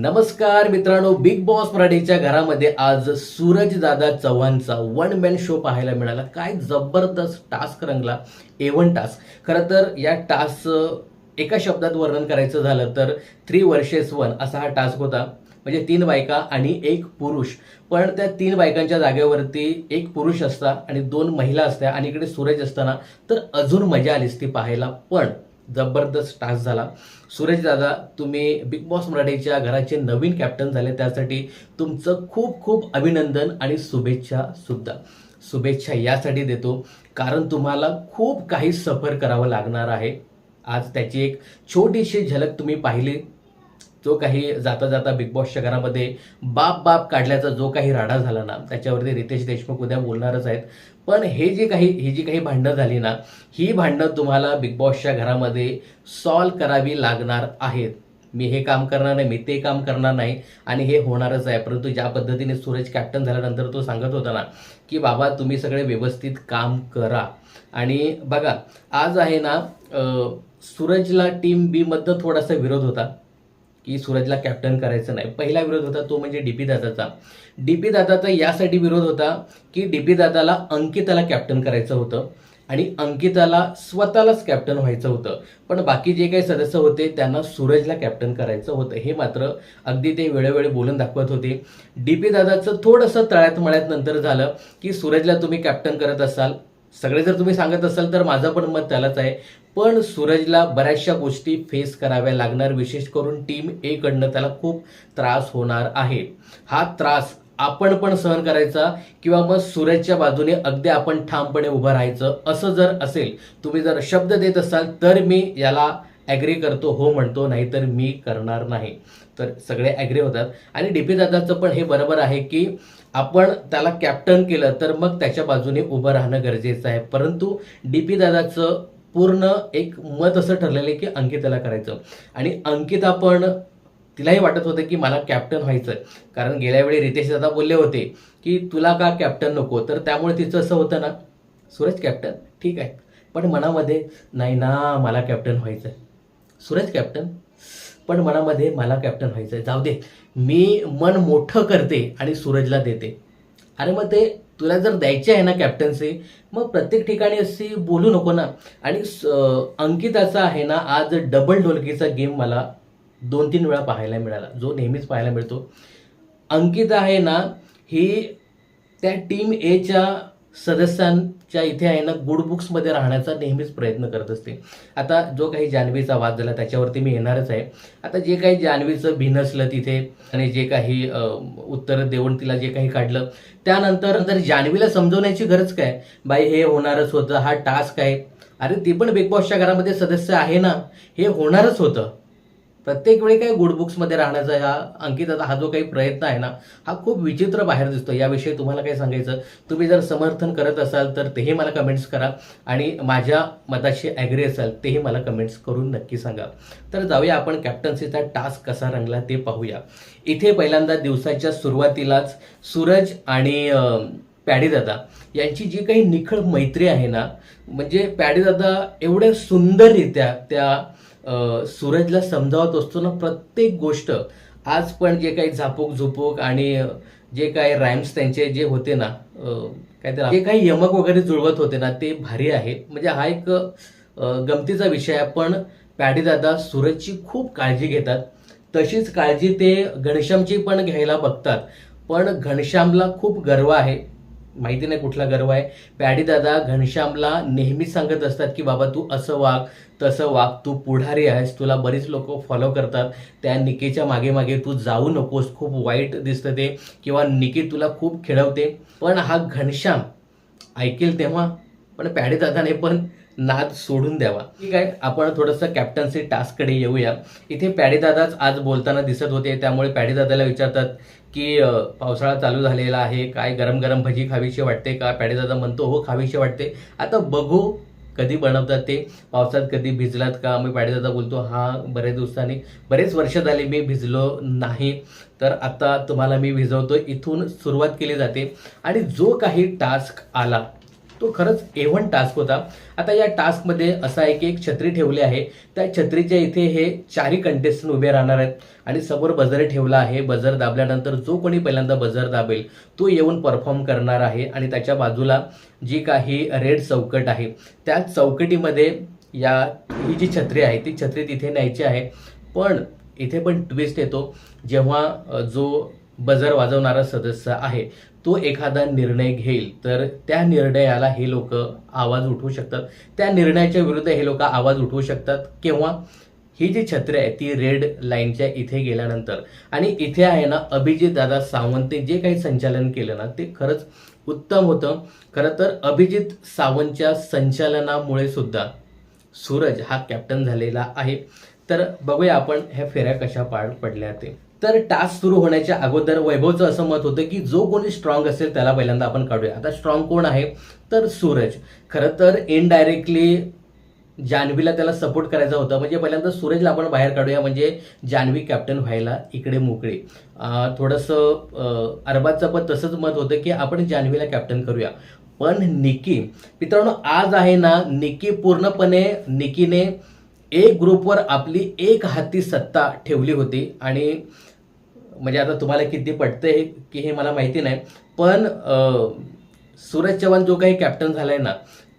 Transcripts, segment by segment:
नमस्कार मित्रांनो big boss मराठीच्या घरामध्ये आज सूरज दादा चव्हाणचा वन मॅन शो पाहायला मिळाला. काय जबरदस्त टास्क रंगला ए वन टास्क खरं तर या टास्क एका शब्दात वर्णन करायचं झालं तर थ्री वर्षेस वन असा हा टास्क होता. म्हणजे तीन बायका आणि एक पुरुष. पण त्या तीन बायकांच्या जागेवरती एक पुरुष असता आणि दोन महिला असत्या आणि इकडे सूरज असताना तर अजून मजा आलीच ती पाहायला. पण जबरदस्त टास्क झाला. सुरेश दादा तुम्ही बिग बॉस मराठीच्या घराचे नवीन कॅप्टन झाले. त्यासाठी तुमचं खूप खूप अभिनंदन आणि शुभेच्छा सुद्धा. शुभेच्छा यासाठी देतो. कारण तुम्हाला खूप काही सफर करावं लागणार आहे. आज त्याची एक छोटीशी झलक तुम्ही पाहिली. जो काही जाता जाता बिग बॉसच्या घरामध्ये बाप बाप काढल्याचा जो काही राडा झाला ना त्याच्यावरती रितेश देशमुख उद्या बोलणारच आहेत. पण हे जे काही ही जी काही भांडणं झाली ना ही भांडणं तुम्हाला बिग बॉसच्या घरामध्ये सॉल्व करावी लागणार आहेत. मी हे काम करणार नाही मी ते काम करणार नाही आणि हे होणारच आहे. परंतु ज्या पद्धतीने सूरज कॅप्टन झाल्यानंतर तो सांगत होता ना की बाबा तुम्ही सगळे व्यवस्थित काम करा. आणि बघा आज आहे ना सूरजला टीम बीमधनं थोडासा विरोध होता. की सूरजला कॅप्टन करायचं नाही. पहिला विरोध होता तो म्हणजे डीपी दादाचा. डी पी दादाचा यासाठी विरोध होता की डी पी दादाला अंकिताला कॅप्टन करायचं होतं आणि अंकिताला स्वतःलाच कॅप्टन व्हायचं होतं. पण बाकी जे काही सदस्य होते त्यांना सूरजला कॅप्टन करायचं होतं. हे मात्र अगदी ते वेळोवेळी बोलून दाखवत होते. डी पी दादाचं थोडंसं तळ्यात मळ्यात नंतर झालं की सूरजला तुम्ही कॅप्टन करत असाल. सगळे जर तुम्ही सांगत असाल तर माझं पण मत त्यालाच आहे. पण सूरजला बऱ्याचशा गोष्टी फेस कराव्या लागणार. विशेष करून टीम ए कडनं त्याला खूप त्रास होणार आहे. हा त्रास आपण पण सहन करायचा किंवा मग सूरजच्या बाजूने अगदी आपण ठामपणे उभं राहायचं. असं जर असेल तुम्ही जर शब्द देत असाल तर मी याला ॲग्री करतो हो म्हणतो नाहीतर मी करणार नाही. तर सगळे ॲग्री होतात. आणि डी पी दादाचं पण हे बरोबर आहे की आपण त्याला कॅप्टन केलं तर मग त्याच्या बाजूने उभं राहणं गरजेचं आहे. परंतु डी पी दादाचं पूर्ण एक मत असं ठरलेलं आहे की अंकिताला करायचं. आणि अंकिता पण तिलाही वाटत होतं की मला कॅप्टन व्हायचं कारण गेल्या वेळी रितेश दादा बोलले होते की तुला का कॅप्टन नको? तर त्यामुळे तिचं असं होतं ना सूरज कॅप्टन ठीक आहे. पण मनामध्ये नाही ना मला कॅप्टन व्हायचं सूरज कॅप्टन पण मनामध्ये मला कॅप्टन व्हायचं आहे. जाऊ दे. मी मन मोठं करते आणि सूरजला देते. अरे मग ते तुला जर द्यायची आहे ना कॅप्टन्सी मग प्रत्येक ठिकाणी अशी बोलू नको ना. आणि स- अंकिताचा आहे ना आज डबल ढोलकीचा गेम मला दोन तीन वेळा पाहायला मिळाला. जो नेहमीच पाहायला मिळतो. अंकिता आहे ना ही त्या टीम एच्या सदस्यांच्या इथे आहे ना गुड बुक्समध्ये राहण्याचा नेहमीच प्रयत्न करत असते. आता जो काही जान्हवीचा वाद झाला त्याच्यावरती मी येणारच आहे. आता जे काही जान्हवीचं भिनसलं तिथे आणि जे काही उत्तर देऊन तिला जे काही काढलं त्यानंतर जर जान्हवीला समजवण्याची गरज काय? बाई हे होणारच होतं हा टास्क आहे. अरे ती पण बिग बॉसच्या घरामध्ये सदस्य आहे ना? हे होणारच होतं. प्रत्येक वेळी काही गुड बुक्समध्ये राहण्याचा ह्या अंकिताचा हा जो काही प्रयत्न आहे ना हा खूप विचित्र बाहेर दिसतो याविषयी तुम्हाला काय सांगायचं? तुम्ही जर समर्थन करत असाल तर तेही मला कमेंट्स करा आणि माझ्या मताशी ॲग्री असाल तेही मला कमेंट्स करून नक्की सांगा. तर जाऊया आपण कॅप्टन्सीचा टास्क कसा रंगला ते पाहूया. इथे पहिल्यांदा दिवसाच्या सुरुवातीलाच सूरज आणि अं, पॅडीदादा यांची जी काही निखळ मैत्री आहे ना म्हणजे पॅडीदादा एवढ्या सुंदररित्या त्या सूरजला समजावत असतो ना प्रत्येक गोष्ट. आज पण जे काही झापूक झुपूक आणि जे काही राईम्स त्यांचे जे होते ना काय त्याला जे काही यमक वगैरे जुळवत होते ना ते भारी आहे. म्हणजे हा एक गमतीचा विषय आहे. पण पॅडीदादा सूरजची खूप काळजी घेतात. तशीच काळजी ते घनश्यामची पण घ्यायला बघतात. पण घनश्यामला खूप गर्व आहे. माहिती नाही कुठला गर्व आहे. पॅडी दादा घनश्यामला नेहमीच सांगत असतात की बाबा तू असं वाग तसं वाग तू पुढारी आहेस तुला बरीच लोक फॉलो करतात. त्या निकेच्या मागे मागे तू जाऊ नकोस खूप वाईट दिसतं ते. किंवा निके तुला खूप खेळवते. पण हा घनश्याम ऐकेल तेव्हा? पण पॅडी दादाने पण नाद सोडून द्यावा. ठीक आहे? आपण थोडंसं कॅप्टन्सी टास्ककडे येऊया. इथे पॅडीदादाच आज बोलताना दिसत होते त्यामुळे पॅडीदादाला विचारतात की पावसाळा चालू झालेला आहे काय गरम गरम भजी खावीशी वाटते का? पॅडीदादा म्हणतो हो खावीशी वाटते. आता बघू कधी बनवतात ते. पावसात कधी भिजलात का? मी पाडेदादा बोलतो हा बरेच दिवसांनी. बरेच वर्ष झाले मी भिजलो नाही. तर आता तुम्हाला मी भिजवतो. इथून सुरुवात केली जाते. आणि जो काही टास्क आला तो खरंच एव्हन टास्क होता. आता या टास्कमध्ये असा आहे की एक छत्री ठेवली आहे. त्या छत्रीच्या इथे हे चारही कंटेस्टंट उभे राहणार आहेत. आणि समोर बजर ठेवला आहे. बजर दाबल्यानंतर जो कोणी पहिल्यांदा बजर दाबेल तो येऊन परफॉर्म करणार आहे. आणि त्याच्या बाजूला जी काही रेड चौकट आहे त्या चौकटीमध्ये या ही जी छत्री आहे ती छत्री तिथे न्यायची आहे. पण इथे पण ट्विस्ट येतो. जेव्हा जो बजर वाजवणारा सदस्य आहे तो एखादा निर्णय घेईल तर त्या निर्णयाला हे लोक आवाज उठवू शकतात. त्या निर्णयाच्या विरुद्ध हे लोक आवाज उठवू शकतात किंवा ही जी छत्री आहे ती रेड लाईनच्या इथे गेल्यानंतर. आणि इथे आहे ना अभिजित दादा सावंतने जे काही संचालन केलं ना ते खरंच उत्तम होतं. खरं तर अभिजित सावंतच्या संचालनामुळे सुद्धा सूरज हा कॅप्टन झालेला आहे. तर बघूया आपण ह्या फेऱ्या कशा पार पडल्या ते. तर टास्क सुरू होण्याच्या अगोदर वैभवचं असं मत होतं की जो कोणी स्ट्रॉंग असेल त्याला पहिल्यांदा आपण काढूया. आता स्ट्रॉंग कोण आहे? तर सूरज. खरं तर इनडायरेक्टली जान्हवीला त्याला सपोर्ट करायचा होता. म्हणजे पहिल्यांदा सूरजला आपण बाहेर काढूया. म्हणजे जान्हवी कॅप्टन व्हायला इकडे मोकळी. थोडंसं अं, अरबाजचं पण तसंच मत होतं की आपण जान्हवीला कॅप्टन करूया. पण निकी मित्रांनो आज आहे ना निकी पूर्णपणे निकीने एक ग्रुपवर आपली एक हाती सत्ता ठेवली होती. आणि म्हणजे आता तुम्हाला किती पटतंय की हे मला माहिती नाही. पण सूरज चव्हाण जो काही कॅप्टन झालाय ना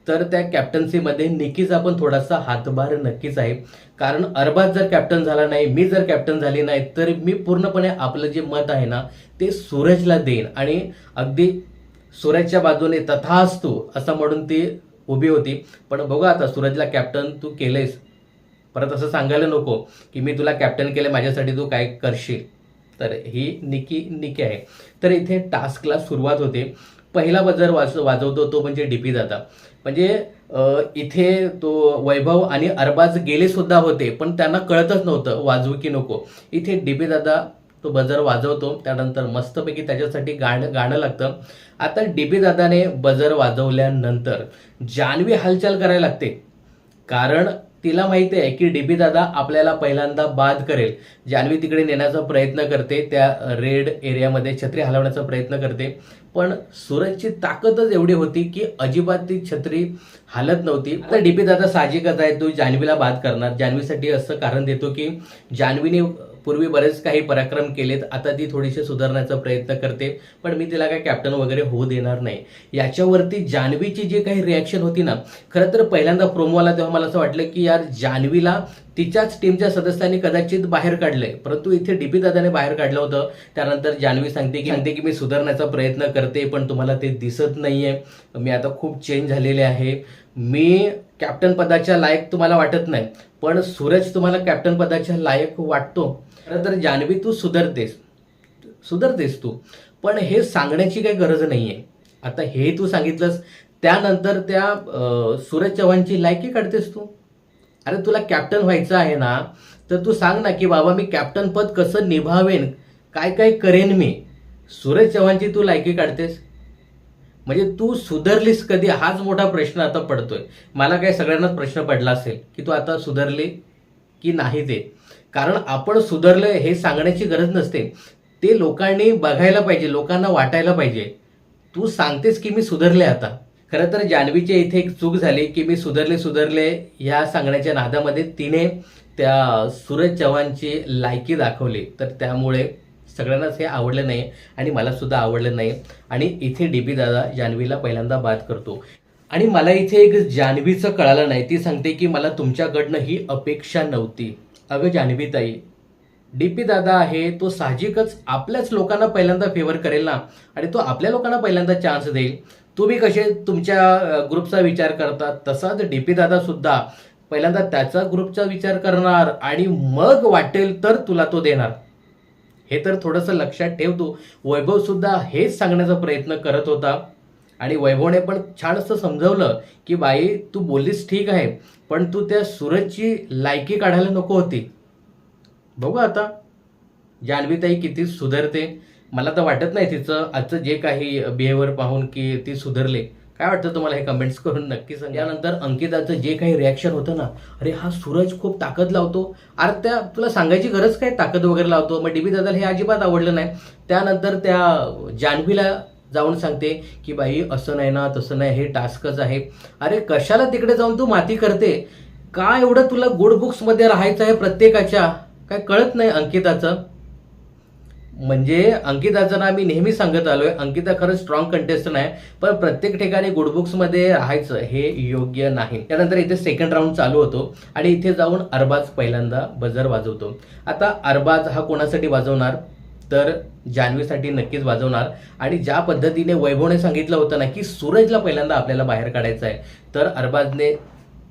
तर त्या कॅप्टन्सीमध्ये निकीचा पण थोडासा हातभार नक्कीच आहे. कारण अरबाज जर कॅप्टन झाला नाही मी जर कॅप्टन झाली नाही तर मी पूर्णपणे आपलं जे मत आहे ना ते सूरजला देईन. आणि अगदी सूरजच्या बाजूने तथास्तू असं म्हणून ती उभी होती. पण बघा आता सूरजला कॅप्टन तू केलंयस. परत असं सांगायला नको की मी तुला कॅप्टन केलं माझ्यासाठी तू काय करशील. तर ही निकी निकी आहे. तर इथे टास्कला सुरुवात होते. पहिला बजर वाज वाजवतो तो म्हणजे डीपी दादा. म्हणजे इथे तो वैभव आणि अरबाज गेले सुद्धा होते पण त्यांना कळतच नव्हतं वाजवू की नको. इथे डीपी दादा तो बजर वाजवतो त्यानंतर मस्तपैकी त्याच्यासाठी गाणं गाणं लागतं. आता डीपी दादाने बजर वाजवल्यानंतर जान्हवी हालचाल करायला लागते. कारण तिला माहिती आहे की डीबी दादा आपल्याला पहिल्यांदा बाद करेल. जान्हवी तिकडे नेण्याचा प्रयत्न करते त्या रेड एरियामध्ये छत्री हलवण्याचा प्रयत्न करते. पण सूरजची ताकदच एवढी होती की अजिबात ती छत्री हालत नव्हती. तर डीपी दादा साहजिकच आहे तो जान्हवीला बाद करणार. जान्हवीसाठी असं कारण देतो की जान्हवीने पूर्वी बरेच काही पराक्रम केलेत आता ती थोडीशी सुधारण्याचा प्रयत्न करते पण मी तिला काय कॅप्टन वगैरे होऊ देणार नाही. याच्यावरती जान्हवीची जी काही रिॲक्शन होती ना खरं तर पहिल्यांदा प्रोमो आला तेव्हा मला असं वाटलं की यार जान्हवीला तिच्याच टीमच्या सदस्यांनी कदाचित बाहेर काढलंय. परंतु इथे डीपी दादाने बाहेर काढलं होतं. त्यानंतर जान्हवी सांगते की सांगते की मी सुधारण्याचा प्रयत्न करते पण तुम्हाला ते दिसत नाहीये. मी आता खूप चेंज झालेले आहे. मी कॅप्टन पदाच्या लायक तुम्हाला वाटत नाही पण सूरज तुम्हाला कॅप्टन पदाच्या लायक वाटतो. खरं तर जान्हवी तू सुधरतेस. सुधरतेस तू. पण हे सांगण्याची काही गरज नाही आहे आता हे तू सांगितलंस त्यानंतर त्या सूरज चव्हाणची लायकी काढतेस तू. अरे तुला कॅप्टन व्हायचं आहे ना तर तू सांग ना की बाबा मी कॅप्टन पद कसं निभावेन काय काय करेन मी. सूरज चव्हाणची तू लायकी काढतेस. म्हणजे तू सुधरलीस कधी? हाच मोठा प्रश्न आता पडतोय. मला काय सगळ्यांनाच प्रश्न पडला असेल की तू आता सुधरली की नाही ते. कारण आपण सुधारलं हे सांगण्याची गरज नसते. ते लोकांनी बघायला पाहिजे लोकांना वाटायला पाहिजे. तू सांगतेस की मी सुधारले आता. खरं तर जान्हवीच्या इथे एक चूक झाली की मी सुधारले सुधारले ह्या सांगण्याच्या नादामध्ये तिने त्या सूरज चव्हाणची लायकी दाखवली. तर त्यामुळे सगळ्यांनाच हे आवडलं नाही आणि मला सुद्धा आवडलं नाही. आणि इथे डी पी दादा जान्हवीला पहिल्यांदा बाद करतो. आणि मला इथे एक जान्हवीचं कळालं नाही. ती सांगते की मला तुमच्याकडनं ही अपेक्षा नव्हती. अगं जान्हवीताई डी पी दादा आहे तो साहजिकच आपल्याच लोकांना पहिल्यांदा फेवर करेल ना? आणि तो आपल्या लोकांना पहिल्यांदा चान्स देईल. तुम्ही कसे तुमच्या ग्रुपचा विचार करता तसाच डीपी दादा सुद्धा पहिल्यांदा त्याचा ग्रुपचा विचार करणार आणि मग वाटेल तर तुला तो देणार. हे तर थोडंसं लक्षात ठेवतो वैभवसुद्धा वैभव सुद्धा हेच सांगण्याचा प्रयत्न करत होता. आणि वैभवने पण छान असं समजवलं की बाई तू बोललीस ठीक आहे पण तू त्या सूरजची लायकी काढायला नको होती. बघू आता. जान्हवीताई किती सुधारते. मला तर वाटत नाही तिचं आजचं जे काही बिहेवियर पाहून की ती सुधारले. काय वाटतं तुम्हाला हे कमेंट्स करून? नक्की सांग. यानंतर अंकिताचं जे काही रिॲक्शन होतं ना अरे हा सूरज खूप ताकद लावतो. अरे त्या तुला सांगायची गरज काय? ताकद वगैरे लावतो. मग डी बी दादाला हे अजिबात आवडलं नाही. त्यानंतर त्या जान्हवीला जाऊन सांगते की बाई असं नाही ना तसं नाही हे टास्कच आहे. अरे कशाला तिकडे जाऊन तू माती करते? का एवढं तुला गुड बुक्समध्ये राहायचं आहे प्रत्येकाच्या? काय कळत नाही अंकिताचं? म्हणजे अंकिताचं ना मी नेहमी सांगत आलोय अंकिता खरंच स्ट्रॉंग कंटेस्टंट आहे पण प्रत्येक ठिकाणी गुडबुक्समध्ये राहायचं हे योग्य नाही. त्यानंतर इथे सेकंड राऊंड चालू होतो आणि इथे जाऊन अरबाज पहिल्यांदा बजर वाजवतो. आता अरबाज हा कोणासाठी वाजवणार? तर जान्हवीसाठी नक्कीच वाजवणार. आणि ज्या पद्धतीने वैभवने सांगितलं होतं ना की सूरजला पहिल्यांदा आपल्याला बाहेर काढायचं आहे तर अरबाजने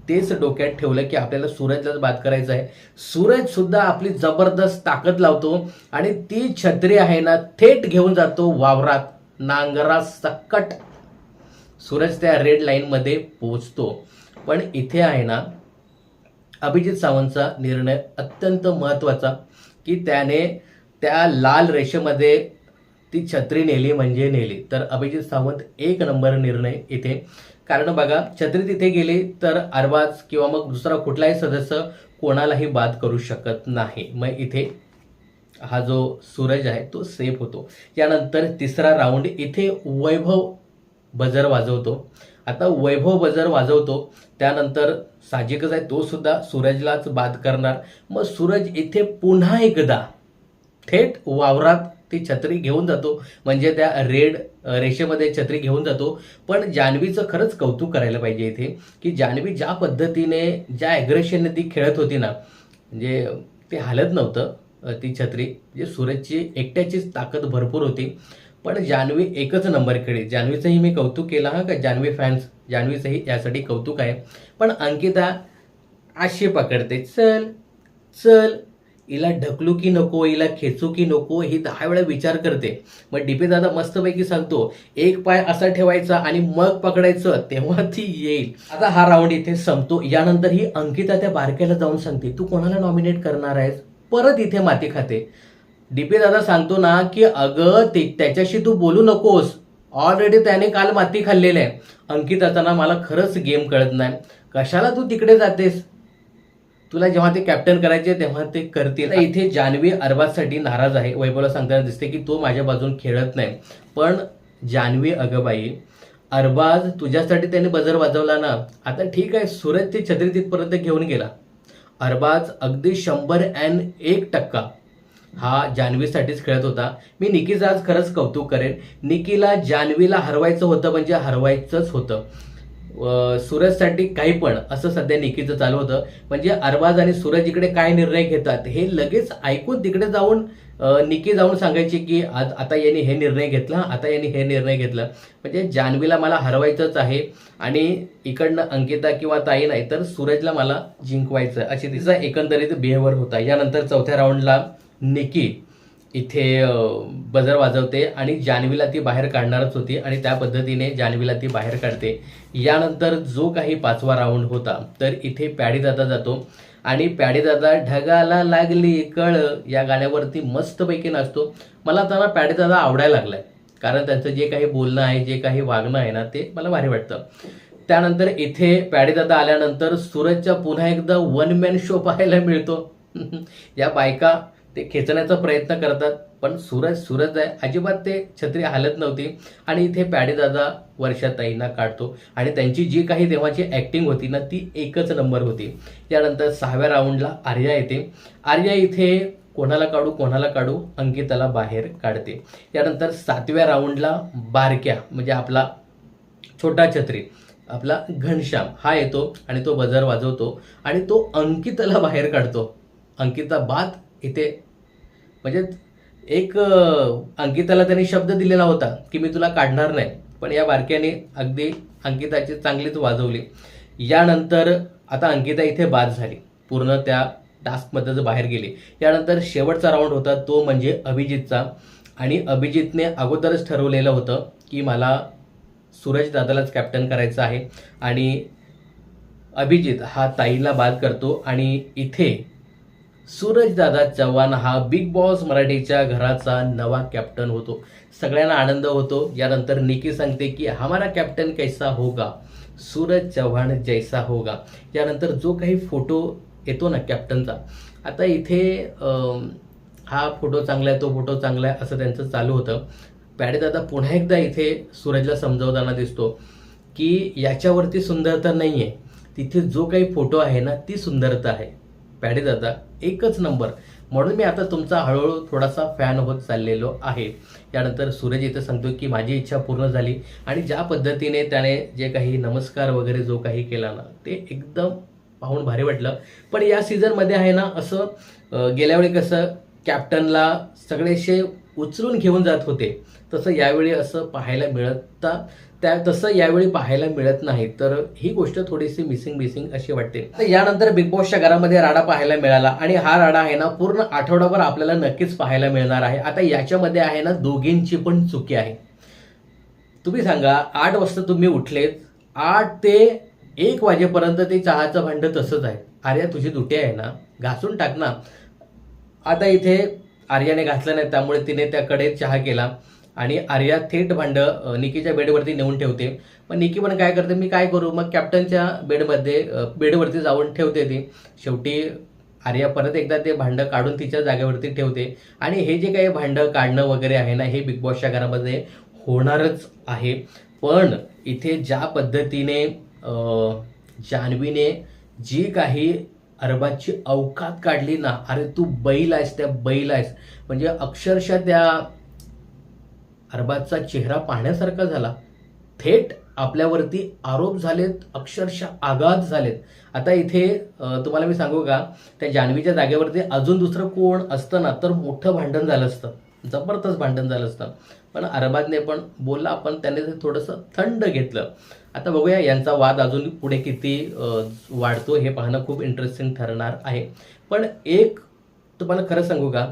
तेच डोक्यात ठेवलं की आपल्याला सूरजलाच बाद करायचं आहे. सूरज सुद्धा आपली जबरदस्त ताकद लावतो आणि ती छत्री आहे ना थेट घेऊन जातो वावरात नांगरा सकट. सूरज त्या रेड लाईनमध्ये पोचतो पण इथे आहे ना अभिजित सावंतचा निर्णय अत्यंत महत्त्वाचा की त्याने त्या लाल रेषेमध्ये ती छत्री नेली म्हणजे नेली. तर अभिजित सावंत एक नंबर निर्णय इथे. कारण बघा छत्री तिथे गेली तर अरबाज किंवा मग दुसरा कुठलाही सदस्य कोणालाही बाद करू शकत नाही. मग इथे हा जो सूरज आहे तो सेफ होतो. यानंतर तिसरा राऊंड इथे वैभव बजर वाजवतो. आता वैभव बजर वाजवतो. त्यानंतर साहजिकच आहे तो सुद्धा सूरजलाच बाद करणार. मग सूरज इथे पुन्हा एकदा थेट वावरात ती छत्री घेऊन जातो. म्हणजे त्या रेड रेषेमध्ये छत्री घेऊन जातो. पण जान्हवीचं खरंच कौतुक करायला पाहिजे इथे की जान्हवी ज्या पद्धतीने ज्या ॲग्रेशनने ती खेळत होती ना म्हणजे ते हालत नव्हतं ती छत्री. म्हणजे सूरजची एकट्याचीच ताकद भरपूर होती. पण जान्हवी एकच नंबर खेळी जान्हवीचंही मी कौतुक केलं हा का? जान्हवी फॅन्स जान्हवीचंही यासाठी कौतुक आहे. पण अंकिता आशे पकडते चल चल हिला ढकलू की नको हिला खेचू की नको ही दहा वेळा विचार करते. मग डीपी दादा मस्तपैकी सांगतो एक पाय असा ठेवायचा आणि मग पकडायचं तेव्हा ती येईल. आता हा राऊंड इथे संपतो. यानंतर ही अंकिता त्या बारक्याला जाऊन सांगते तू कोणाला नॉमिनेट करणार आहेस? परत इथे माती खाते. डीपी दादा सांगतो ना की अगं ते त्याच्याशी तू बोलू नकोस. ऑलरेडी त्याने काल माती खाल्लेली आहे. अंकिताचा ना मला खरंच गेम कळत नाही. कशाला तू तिकडे जातेस? तुला जेव्हा ते कॅप्टन करायचे तेव्हा ते करतील. इथे जान्हवी अरबाजसाठी नाराज आहे. वैभवला सांगताना दिसते की तो माझ्या बाजून खेळत नाही. पण जान्हवी अगबाई अरबाज तुझ्यासाठी त्याने बजर वाजवला ना? आता ठीक आहे सूरज ते छत्री तिथपर्यंत घेऊन गेला. अरबाज अगदी शंभर अँड एक टक्का. हा जान्हवीसाठीच खेळत होता. मी निकीचं आज खरंच कौतुक करेन. निकीला जान्हवीला हरवायचं होतं म्हणजे हरवायचंच होतं. सूरजसाठी काही पण असं सध्या निकीचं चालू होतं. म्हणजे अरबाज आणि सूरज इकडे काय निर्णय घेतात हे लगेच ऐकून तिकडे जाऊन निकी जाऊन सांगायची की आज आता यांनी हे निर्णय घेतला आता यांनी हे निर्णय घेतला. म्हणजे जान्हवीला मला हरवायचंच आहे आणि इकडनं अंकिता किंवा ताई नाही तर सूरजला मला जिंकवायचं अशी तिचा एकंदरीत बिहेवर होता. यानंतर चौथ्या राऊंडला निकी इथे बजर वाजवते आणि जान्हवीला ती बाहेर काढणारच होती आणि त्या पद्धतीने जान्हवीला ती बाहेर काढते. यानंतर जो काही पाचवा राऊंड होता तर इथे पॅडीदादा जातो आणि पॅडीदादा ढगाला लागली कळ. या गाण्यावरती मस्तपैकी नाचतो. मला त्यांना ना पॅडीदादा आवडायला लागलाय. कारण त्यांचं जे काही बोलणं आहे जे काही वागणं आहे ना ते मला भारी वाटतं. त्यानंतर इथे पॅडीदादा आल्यानंतर सूरजच्या पुन्हा एकदा वन मॅन शो पाहायला मिळतो. या बायका ते खेचण्याचा प्रयत्न करतात. पण सूरज सूरज आहे. अजिबात ते छत्री हालत नव्हती. आणि इथे पॅडेदादा वर्षाताईंना काढतो. आणि त्यांची जी काही तेव्हाची ॲक्टिंग होती ना ती एकच नंबर होती. त्यानंतर सहाव्या राऊंडला आर्या येते. आर्या इथे कोणाला काढू कोणाला काढू अंकिताला बाहेर काढते. त्यानंतर सातव्या राऊंडला बारक्या म्हणजे आपला छोटा छत्री आपला घनश्याम हा येतो आणि तो बजर वाजवतो. आणि तो अंकिताला बाहेर काढतो. अंकिता बाद इथे म्हणजे एक अंकिताला त्यांनी शब्द दिलेला होता की मी तुला काढणार नाही. पण या बारक्याने अगदी अंकिताची चांगलीच वाजवली. यानंतर आता अंकिता इथे बाद झाली. पूर्ण त्या टास्कमधनं बाहेर गेली. यानंतर शेवटचा राऊंड होता तो म्हणजे अभिजितचा. आणि अभिजितने अगोदरच ठरवलेलं होतं की मला सूरज दादालाच कॅप्टन करायचं आहे. आणि अभिजित हा ताईला बाद करतो. आणि इथे सूरजदादा चव्हाण हा बिग बॉस मराठीच्या घराचा नवा कॅप्टन होतो. सगळ्यांना आनंद होतो. यानंतर निकी सांगते की हमारा कॅप्टन कैसा होगा? सूरज चव्हाण जैसा होगा. यानंतर जो काही फोटो येतो ना कॅप्टनचा आता इथे हा फोटो चांगला आहे तो फोटो चांगला आहे असं त्यांचं चालू होतं. पॅडेदादा पुन्हा एकदा इथे सूरजला समजावताना दिसतो की याच्यावरती सुंदरता नाही आहे तिथे जो काही फोटो आहे ना ती सुंदरता आहे. पॅडेदादा एकच नंबर. म्हणून मी आता तुमचा हळूहळू थोडासा फॅन होत चाललेलो आहे. त्यानंतर सूरज इथं सांगतो की माझी इच्छा पूर्ण झाली आणि ज्या पद्धतीने त्याने जे काही नमस्कार वगैरे जो काही केला ना ते एकदम पाहून भारी वाटलं. पण या सीझनमध्ये आहे ना असं गेल्यावेळी गेल्या वेळी कसं कॅप्टनला सगळेशे उचलून घेऊन जात होते. तसं यावेळी असं पाहायला मिळता त्या तसं यावेळी पाहायला मिळत नाही तर ही गोष्ट थोडीशी मिसिंग मिसिंग अशी वाटते. तर यानंतर बिग बॉसच्या घरामध्ये राडा पाहायला मिळाला आणि हा राडा आहे ना पूर्ण आठवडाभर आपल्याला नक्कीच पाहायला मिळणार आहे. आता याच्यामध्ये आहे ना दोघींची पण चुकी आहे. तुम्ही सांगा आठ वाजता तुम्ही उठलेत आठ ते एक वाजेपर्यंत ते चहाचं भांडं तसंच आहे. आर्या तुझी दुटी आहे ना? घासून टाक ना. आता इथे आर्याने घासलं नाही त्यामुळे तिने त्याकडे चहा केला. आणि आर्या थेट भांड निकीच्या बेडवरती नेऊन ठेवते. पण निकी पण काय करते मी काय करू? मग कॅप्टनच्या बेडमध्ये बेडवरती जाऊन ठेवते ती. शेवटी आर्या परत एकदा ते भांडं काढून तिच्या जागेवरती ठेवते. आणि हे जे काही भांडं काढणं वगैरे आहे ना हे बिग बॉसच्या घरामध्ये होणारच आहे. पण इथे ज्या पद्धतीने जान्हवीने जी काही अरबाची अवकात काढली ना अरे तू बैल आहेस त्या बैल आहेस. म्हणजे अक्षरशः त्या अरबाजचा चेहरा पाहण्यासारखा झाला. थेट आपल्यावरती आरोप झालेत अक्षरशः आघात झालेत. आता इथे तुम्हाला मी सांगू का त्या जान्हवीच्या जागेवरती अजून दुसरं कोण असतं ना तर मोठं भांडण झालं असतं. जबरदस्त भांडण झालं असतं. पण अरबाजने पण बोलला पण त्याने ते थोडंसं थंड घेतलं. आता बघूया यांचा वाद अजून पुढे किती वाढतो हे पाहणं खूप इंटरेस्टिंग ठरणार आहे. पण एक तुम्हाला खरं सांगू का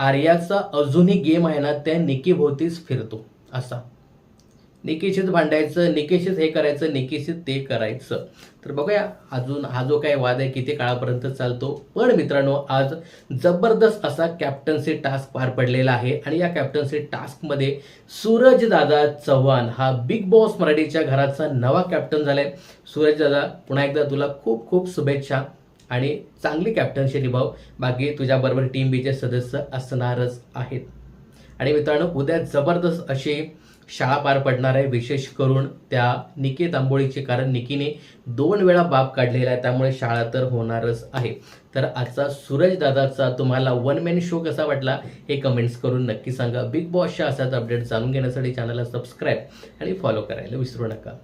आर्याचा अजूनही गेम आहे ना त्या निकीभोवतीच फिरतो असा. निकेशीच भांडायचं निकेशीच हे करायचं निकेशीच ते करायचं. तर बघूया अजून हा जो काही वाद आहे किती काळापर्यंत चालतो. पण मित्रांनो आज जबरदस्त असा कॅप्टन्सी टास्क पार पडलेला आहे. आणि या कॅप्टन्सी टास्कमध्ये सूरज दादा चव्हाण हा बिग बॉस मराठीच्या घराचा नवा कॅप्टन झालाय. सूरजदादा पुन्हा एकदा तुला खूप खूप शुभेच्छा. आणि चांगली कॅप्टनशी निभाव. बाकी तुझ्याबरोबर टीम बीचे सदस्य असणारच आहेत. आणि मित्रांनो उद्या जबरदस्त अशी शाळा पार पडणार आहे. विशेष करून त्या निकी तांबोळीची कारण निकीने दोन वेळा बाप काढलेला आहे. त्यामुळे शाळा तर होणारच आहे. तर आजचा सूरज दादाचा तुम्हाला वन मॅन शो कसा वाटला हे कमेंट्स करून नक्की सांगा. बिग बॉसच्या असाच अपडेट जाणून घेण्यासाठी चॅनलला सबस्क्राईब आणि फॉलो करायला विसरू नका.